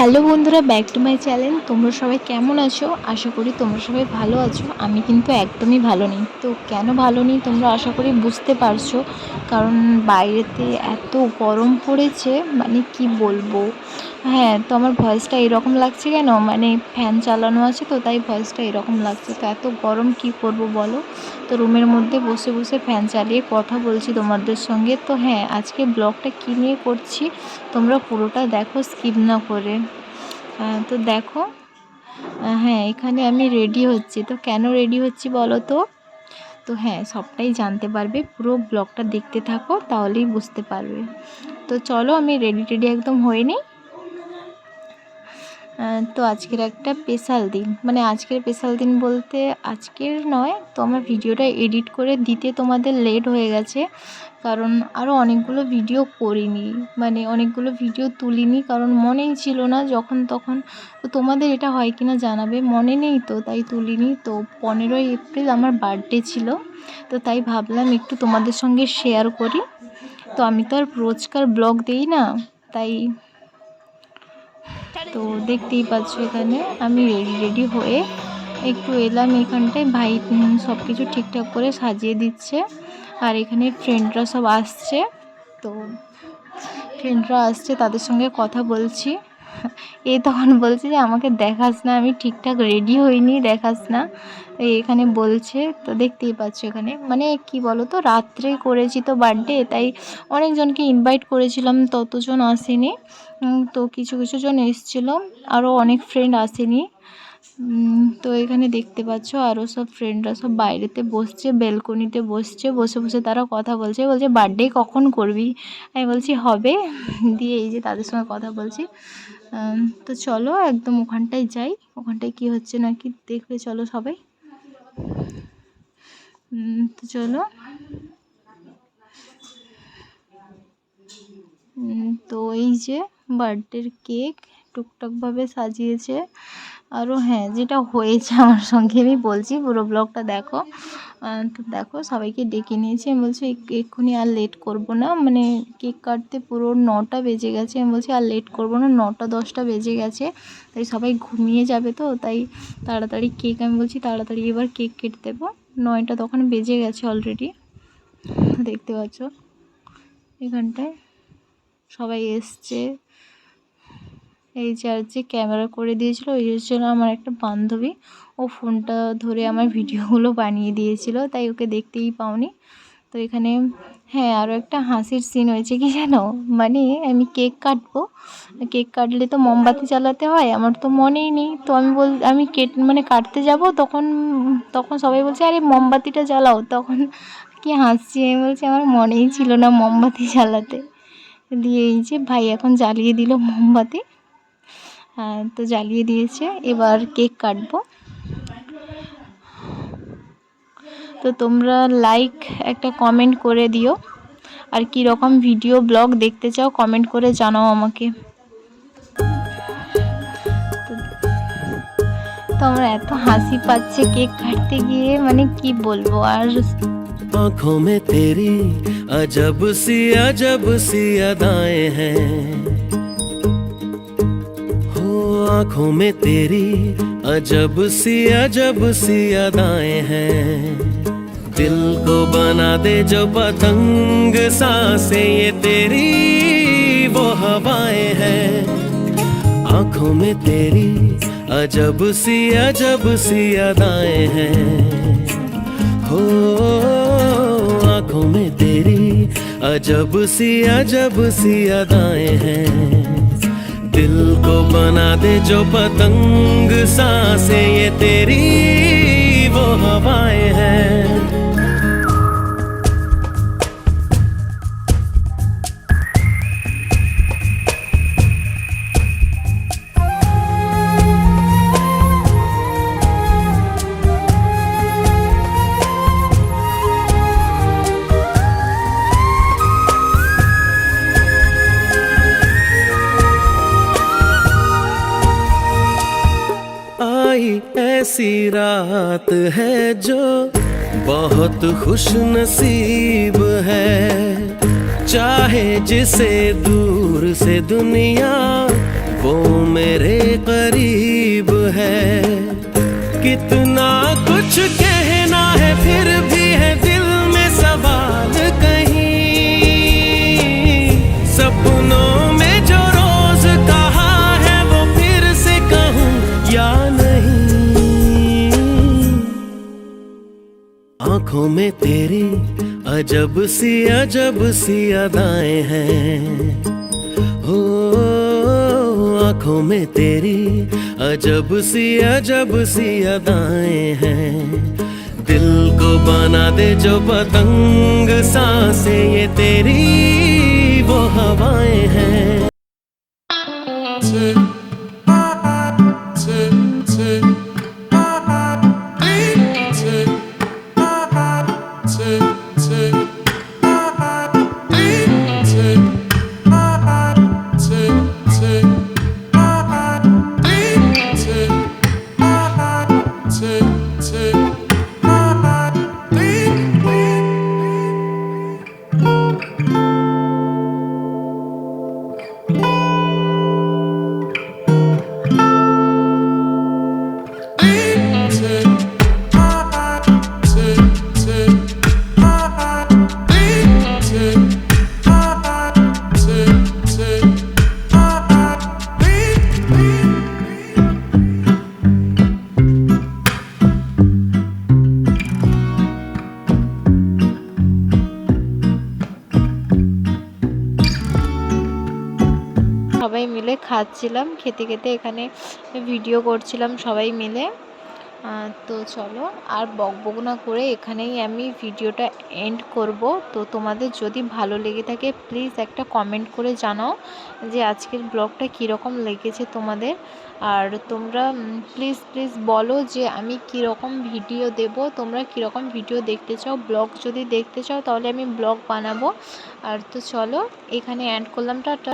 Hello বন্ধুরা, back to my channel. তোমরা সবাই কেমন আছো? আশা করি তোমরা সবাই ভালো আছো। আমি কিন্তু একদমই ভালো নেই। তো কেন ভালো নেই তোমরা আশা করি বুঝতে পারছ। কারণ বাইরেতে এত গরম পড়েছে মানে কি বলব? হ্যাঁ তো আমার ভয়েসটা এরকম লাগছে কেন? মানে ফ্যান চালানো আছে তো, তাই ভয়েসটা এরকম লাগছে। তো এত গরম কি করব বলো? তো রুমের মধ্যে বসে বসে ফ্যান চালিয়ে কথা বলছি তোমাদের সঙ্গে। তো হ্যাঁ আজকে ব্লগটা কী নিয়ে করছি? তোমরা পুরোটা দেখো স্কিপ না করে। তো দেখো হ্যাঁ এখানে আমি রেডি হচ্ছি। তো কেন রেডি হচ্ছি বলো তো? তো হ্যাঁ সবটাই জানতে পারবে। পুরো ব্লগটা দেখতে থাকো, তাহলেই বুঝতে পারবে। তো চলো, আমি রেডি টেডি একদম হয়ে নিই। তো আজকের একটা স্পেশাল দিন। মানে আজকের স্পেশাল দিন বলতে আজকের নয়, তো আমার ভিডিওটা এডিট করে দিতে তোমাদের লেট হয়ে গেছে। কারণ আরও অনেকগুলো ভিডিও করিনি। মানে অনেকগুলো ভিডিও তুলিনি, কারণ মনেই ছিল না যখন তখন। তো তোমাদের এটা হয় কি না জানাবে? মনে নেই তো, তাই তুলিনি। তো পনেরোই এপ্রিল আমার বার্থডে ছিল। তো তাই ভাবলাম একটু তোমাদের সঙ্গে শেয়ার করি। তো আমি তো আর রোজকার ব্লগ দিই না, তাই তো দেখতেই পাচ্ছ এখানে। আমি রেডি রেডি হয়ে একটু এলাম এখানটায়। ভাই সব কিছু ঠিকঠাক করে সাজিয়ে দিচ্ছে। আর এখানে ফ্রেন্ডরা সব আসছে। তো ফ্রেন্ডরা আসছে, তাদের সঙ্গে কথা বলছি। এ তখন বলছে যে, আমাকে দেখাস না, আমি ঠিকঠাক রেডি হইনি, দেখাস না। এখানে বলছে, তো দেখতেই পাচ্ছ এখানে। মানে কি বলো তো রাত্রে করেছি তো বার্থডে তাই অনেকজনকে ইনভাইট করেছিলাম, ততজন আসেনি। তো কিছু কিছু জন এসেছিল আরও অনেক ফ্রেন্ড আসেনি। তো এখানে দেখতে পাচ্ছ আরও সব ফ্রেন্ডরা সব বাইরেতে বসছে বেলকনিতে বসছে, বসে বসে তারা কথা বলছে। বলছে বার্থডে কখন করবি? আমি বলছি, হবে। দিয়ে এই যে তাদের সঙ্গে কথা বলছি। তো চলো একদম ওখানটায় যাই। ওখানটায় কি হচ্ছে না কি দেখবে, চলো সবাই। তো চলো। তো এই যে বার্থডের কেক টুকটাকভাবে সাজিয়েছে। আরও হ্যাঁ যেটা হয়েছে আমার সঙ্গে আমি বলছি, পুরো ব্লগটা দেখো। তো দেখো, সবাইকে ডেকে নিয়েছি। আমি বলছি "এক- এক্ষুনি আর লেট করব না। মানে কেক কাটতে পুরো নটা বেজে গেছে। আমি বলছি, আর লেট করব না, নটা দশটা বেজে গেছে। তাই সবাই ঘুমিয়ে যাবে তো, তাই তাড়াতাড়ি কেক, আমি বলছি, তাড়াতাড়ি এবার কেক কেটে দেবো। নয়টা তখন বেজে গেছে অলরেডি। দেখতে পাচ্ছ এখানটায়। সবাই এসছে। এই যে আর যে ক্যামেরা করে দিয়েছিল, ওই ছিল আমার একটা বান্ধবী, ও ফোনটা ধরে আমার ভিডিওগুলো বানিয়ে দিয়েছিল, তাই ওকে দেখতেই পাওনি। তো এখানে হ্যাঁ আরও একটা হাসির সিন হয়েছে কি জানো? মানে আমি কেক কাটবো। কেক কাটলে তো মোমবাতি জ্বালাতে হয়, আমার তো মনেই নেই। তো আমি বল, আমি কেট মানে কাটতে যাব, তখন তখন সবাই বলছে, আরে, মোমবাতিটা জ্বালাও। তখন কি হাসছি, আমি বলছি, আমার মনেই ছিল না মোমবাতি জ্বালাতে। দিয়ে এই যে ভাই এখন জ্বালিয়ে দিল মোমবাতি। তো জ্বালিয়ে দিয়েছে, এবার কেক কাটবো। তো তোমরা লাইক একটা কমেন্ট করে দিও। আর কি রকম ভিডিও ব্লগ দেখতে চাও কমেন্ট করে জানাও আমাকে। তো আমার এত হাসি পাচ্ছে কেক কাটতে গিয়ে মানে কি বলবো আর आंखों में तेरी अजब सी अजब सी अदाएं हैं हो आंखों में तेरी अजब सी अजब सी अदाएं हैं दिल को बना दे जो पतंग सांसें ये तेरी वो हवाएं हैं आंखों में तेरी अजब सी अजब सी अदाएँ हैं। हो, आँखों में तेरी अजब सी अजब सी अदाएँ हैं। दिल को बना दे जो पतंग, साँसें, ये तेरी वो हवाएँ हैं। ऐसी रात है जो बहुत खुश नसीब है। चाहे जिसे दूर से दुनिया वो मेरे करीब है। कितना कुछ कहना है, फिर भी है अजब सी अजब सी अदाएँ हैं। हो, आँखों में तेरी अजब सी अजब सी अदाएँ हैं। दिल को बना दे जो पतंग, साँसें ये तेरी, वो हवाएँ हैं। খাচ্ছিলাম খেতে খেতে এখানে ভিডিও করছিলাম সবাই মিলে। তো চলো, আর বকবক না করে এখানেই আমি ভিডিওটা এন্ড করব। তো তোমাদের যদি ভালো লেগে থাকে প্লিজ একটা কমেন্ট করে জানাও যে আজকের ব্লগটা কীরকম লেগেছে তোমাদের। আর তোমরা প্লিজ প্লিজ বলো যে আমি কীরকম ভিডিও দেব, তোমরা কীরকম ভিডিও দেখতে চাও। ব্লগ যদি দেখতে চাও, তাহলে আমি ব্লগ বানাবো। আর তো চলো, এখানে অ্যান্ড করলাম, টাটা।